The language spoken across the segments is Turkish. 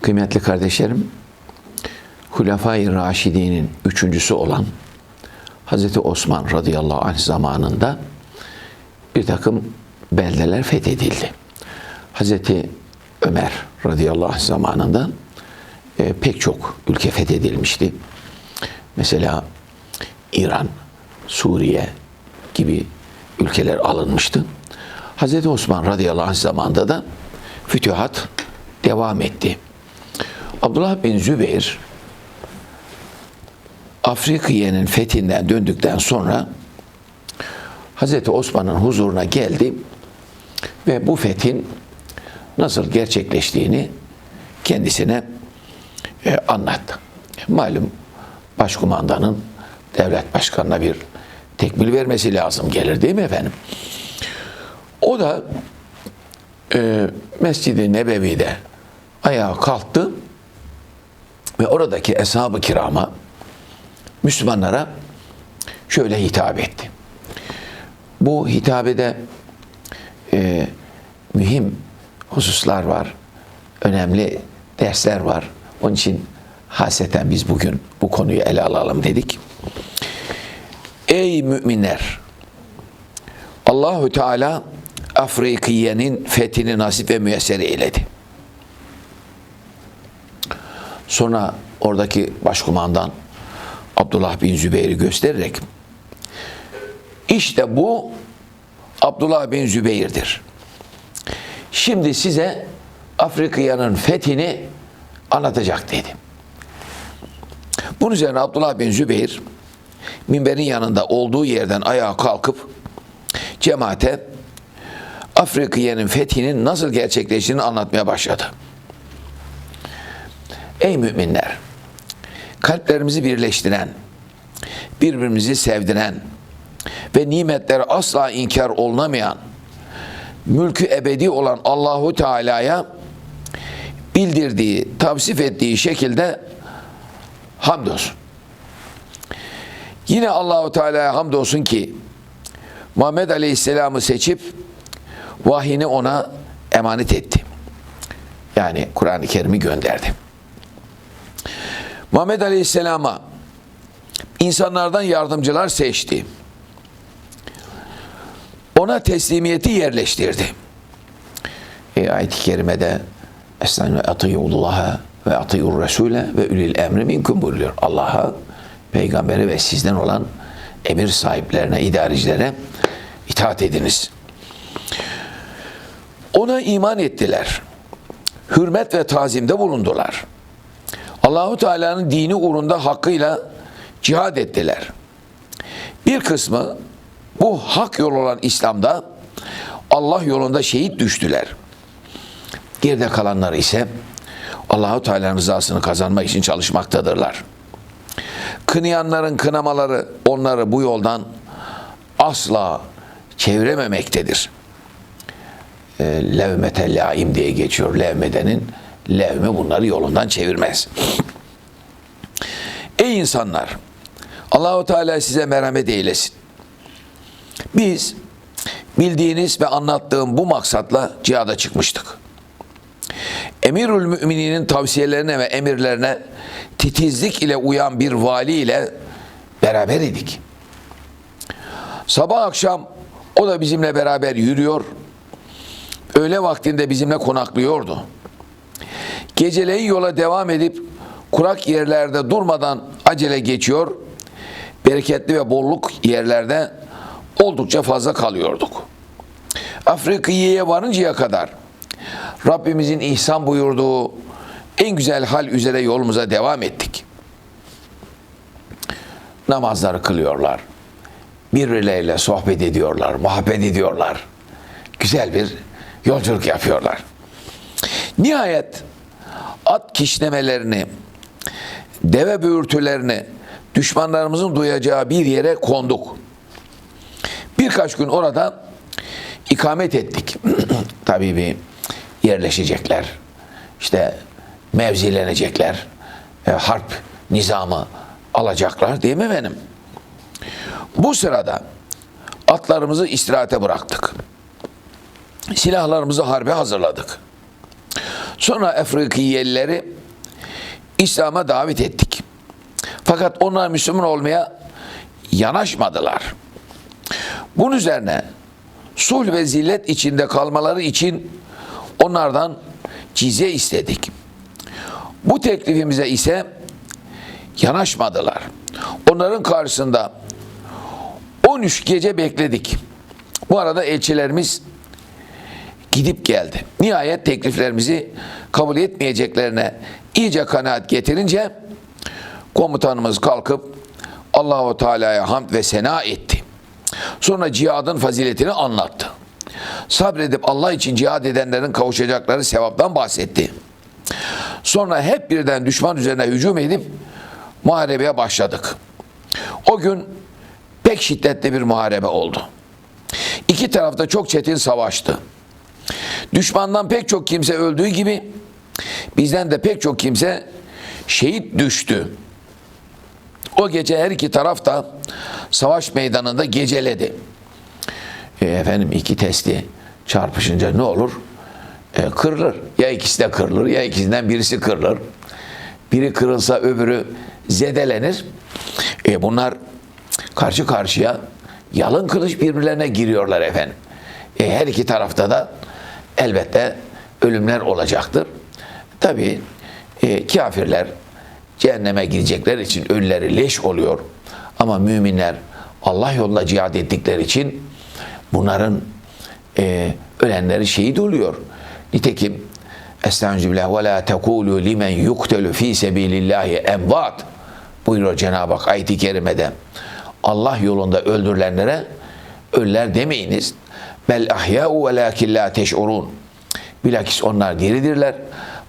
Kıymetli kardeşlerim, Hulefai Raşidi'nin üçüncüsü olan Hazreti Osman radıyallahu anh zamanında bir takım beldeler fethedildi. Hazreti Ömer radıyallahu anh zamanında e, pek çok ülke fethedilmişti. Mesela İran, Suriye gibi ülkeler alınmıştı. Hazreti Osman radıyallahu anh zamanında da fütühat devam etti. Abdullah bin Zübeyir Afrikiye'nin fethinden döndükten sonra Hazreti Osman'ın huzuruna geldi ve bu fethin nasıl gerçekleştiğini kendisine e, anlattı. Malum başkumandanın devlet başkanına bir tekmil vermesi lazım gelir değil mi efendim? O da e, Mescid-i Nebevi'de ayağa kalktı ve oradaki eshab-ı kirama Müslümanlara şöyle hitap etti. Bu hitabede e, mühim hususlar var, önemli dersler var. Onun için haseten biz bugün bu konuyu ele alalım dedik. Ey müminler! Allahü Teala Afrikiye'nin fethini nasip ve müyesser eyledi. Sonra oradaki başkumandan Abdullah bin Zübeyir'i göstererek işte bu Abdullah bin Zübeyir'dir. Şimdi size Afrika'nın fethini anlatacak dedi. Bunun üzerine Abdullah bin Zübeyir minberin yanında olduğu yerden ayağa kalkıp cemaate Afrika'nın fethinin nasıl gerçekleştiğini anlatmaya başladı. Ey müminler! Kalplerimizi birleştiren, birbirimizi sevdiren ve nimetleri asla inkar olunamayan, mülkü ebedi olan Allahu Teala'ya bildirdiği, tavsif ettiği şekilde hamdolsun. Yine Allahu Teala'ya hamdolsun ki Muhammed Aleyhisselam'ı seçip vahyini ona emanet etti. Yani Kur'an-ı Kerim'i gönderdi. Muhammed Aleyhisselam'a insanlardan yardımcılar seçti. Ona teslimiyeti yerleştirdi. E, ayet-i kerimede Estağfirullah atıyullaha ve atıyur resule ve ülil emri minkum buyuruyor. Allah'a, peygamberi ve sizden olan emir sahiplerine, idarecilere itaat ediniz. Ona iman ettiler. Hürmet ve tazimde bulundular. Allahu Teala'nın dini uğrunda hakkıyla cihad ettiler. Bir kısmı bu hak yol olan İslam'da Allah yolunda şehit düştüler. Geride kalanlar ise Allahu Teala'nın rızasını kazanmak için çalışmaktadırlar. Kınayanların kınamaları onları bu yoldan asla çevirememektedir. E, levmete laim diye geçiyor. Levmedenin levme bunları yolundan çevirmez. Ey insanlar! Allahu Teala size merhamet eylesin. Biz bildiğiniz ve anlattığım bu maksatla cihada çıkmıştık. Emirül Mümininin tavsiyelerine ve emirlerine titizlik ile uyan bir vali ile beraber idik. Sabah akşam o da bizimle beraber yürüyor, öğle vaktinde bizimle konaklıyordu. Geceleyin yola devam edip kurak yerlerde durmadan acele geçiyor, bereketli ve bolluk yerlerde oldukça fazla kalıyorduk. Afrika'ya varıncaya kadar Rabbimizin ihsan buyurduğu en güzel hal üzere yolumuza devam ettik. Namazları kılıyorlar. Birbirleriyle sohbet ediyorlar, muhabbet ediyorlar. Güzel bir yolculuk yapıyorlar. Nihayet at kişnemelerini, deve böğürtülerini düşmanlarımızın duyacağı bir yere konduk. Birkaç gün orada ikamet ettik. Tabii bir yerleşecekler. İşte mevzilenecekler. E, harp nizamı alacaklar değil mi benim? Bu sırada atlarımızı istirahate bıraktık. Silahlarımızı harbe hazırladık. Sonra Afrikiyelileri İslam'a davet ettik. Fakat onlar Müslüman olmaya yanaşmadılar. Bunun üzerine sulh ve zillet içinde kalmaları için onlardan cizye istedik. Bu teklifimize ise yanaşmadılar. Onların karşısında 13 gece bekledik. Bu arada elçilerimiz gidip geldi. Nihayet tekliflerimizi kabul etmeyeceklerine iyice kanaat getirince komutanımız kalkıp Allahu Teala'ya hamd ve sena etti. Sonra cihadın faziletini anlattı. Sabredip Allah için cihad edenlerin kavuşacakları sevaptan bahsetti. Sonra hep birden düşman üzerine hücum edip muharebeye başladık. O gün pek şiddetli bir muharebe oldu. İki tarafta çok çetin savaştı. Düşmandan pek çok kimse öldüğü gibi bizden de pek çok kimse şehit düştü. O gece her iki taraf da savaş meydanında geceledi. E, efendim iki testi çarpışınca ne olur? E, kırılır. Ya ikisi de kırılır ya ikisinden birisi kırılır. Biri kırılsa öbürü zedelenir. E, bunlar karşı karşıya yalın kılıç birbirlerine giriyorlar efendim. E, her iki tarafta da elbette ölümler olacaktır. Tabi e, kafirler cehenneme gidecekler için ölüleri leş oluyor. Ama müminler Allah yolunda cihad ettikleri için bunların e, ölenleri şehit oluyor. Nitekim Estağfirullah ve la tekulu limen yuktelu fi sebilillahi emvat buyuruyor Cenab-ı Hak ayet-i kerimede. Allah yolunda öldürülenlere ölüler demeyiniz. Bel ahya'u ve lakin la teş'urun. Bilakis onlar diridirler.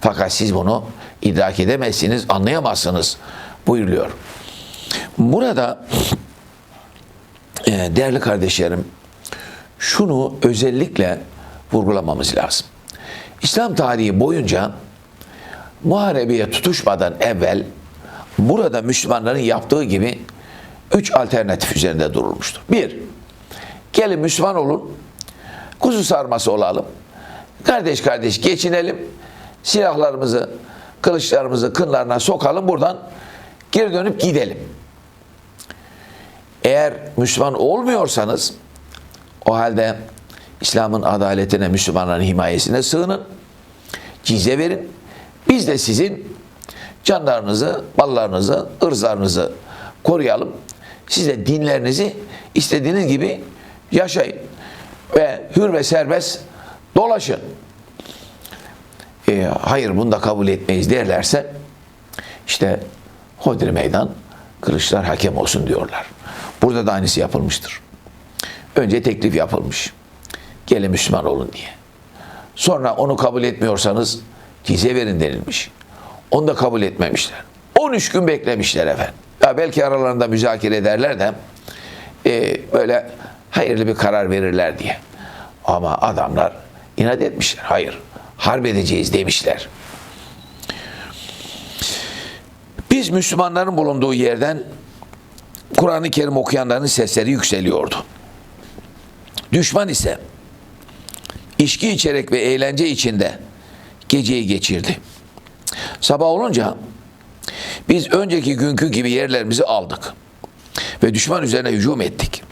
Fakat siz bunu idrak edemezsiniz, anlayamazsınız buyuruyor. Burada e, değerli kardeşlerim şunu özellikle vurgulamamız lazım. İslam tarihi boyunca muharebeye tutuşmadan evvel burada Müslümanların yaptığı gibi üç alternatif üzerinde durulmuştur. Bir, gelin Müslüman olun, kuzu sarması olalım, kardeş kardeş geçinelim, silahlarımızı, kılıçlarımızı kınlarına sokalım, buradan geri dönüp gidelim. Eğer Müslüman olmuyorsanız, o halde İslam'ın adaletine, Müslümanların himayesine sığının, cize verin. Biz de sizin canlarınızı, mallarınızı, ırzlarınızı koruyalım. Siz de dinlerinizi istediğiniz gibi yaşayın. Hür ve serbest dolaşın. E, hayır bunu da kabul etmeyiz derlerse işte hodri meydan kılıçlar hakem olsun diyorlar. Burada da aynısı yapılmıştır. Önce teklif yapılmış. Gelin Müslüman olun diye. Sonra onu kabul etmiyorsanız cize verin denilmiş. Onu da kabul etmemişler. 13 gün beklemişler efendim. Ya belki aralarında müzakere ederler de e, böyle hayırlı bir karar verirler diye. Ama adamlar inat etmişler. Hayır, harp edeceğiz demişler. Biz Müslümanların bulunduğu yerden Kur'an-ı Kerim okuyanların sesleri yükseliyordu. Düşman ise içki içerek ve eğlence içinde geceyi geçirdi. Sabah olunca biz önceki günkü gibi yerlerimizi aldık ve düşman üzerine hücum ettik.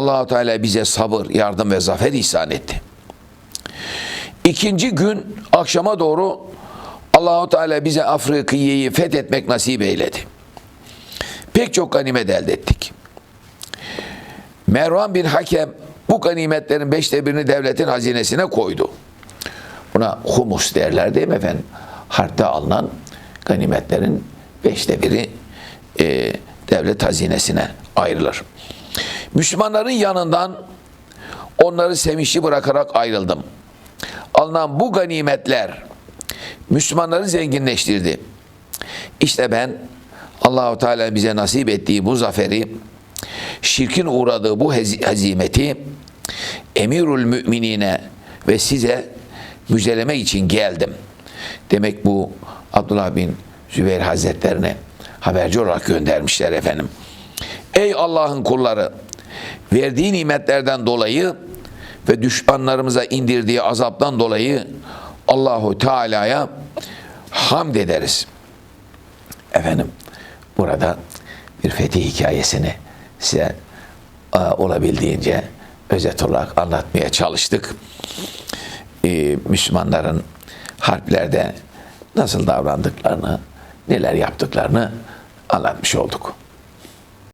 Allahu Teala bize sabır, yardım ve zafer ihsan etti. İkinci gün akşama doğru Allahu Teala bize Afrikiye'yi fethetmek nasip eyledi. Pek çok ganimet elde ettik. Mervan bin Hakem bu ganimetlerin beşte birini devletin hazinesine koydu. Buna humus derler değil mi efendim? Harpte alınan ganimetlerin beşte biri e, devlet hazinesine ayrılır. Müslümanların yanından onları sevinçli bırakarak ayrıldım. Alınan bu ganimetler Müslümanları zenginleştirdi. İşte ben Allahu Teala bize nasip ettiği bu zaferi, şirkin uğradığı bu hezimeti emirül müminine ve size müjdelemek için geldim. Demek bu Abdullah bin Zübeyir Hazretlerine haberci olarak göndermişler efendim. Ey Allah'ın kulları! Verdiği nimetlerden dolayı ve düşmanlarımıza indirdiği azaptan dolayı Allahu Teala'ya hamd ederiz. Efendim burada bir fetih hikayesini size e, olabildiğince özet olarak anlatmaya çalıştık. E, Müslümanların harplerde nasıl davrandıklarını, neler yaptıklarını anlatmış olduk.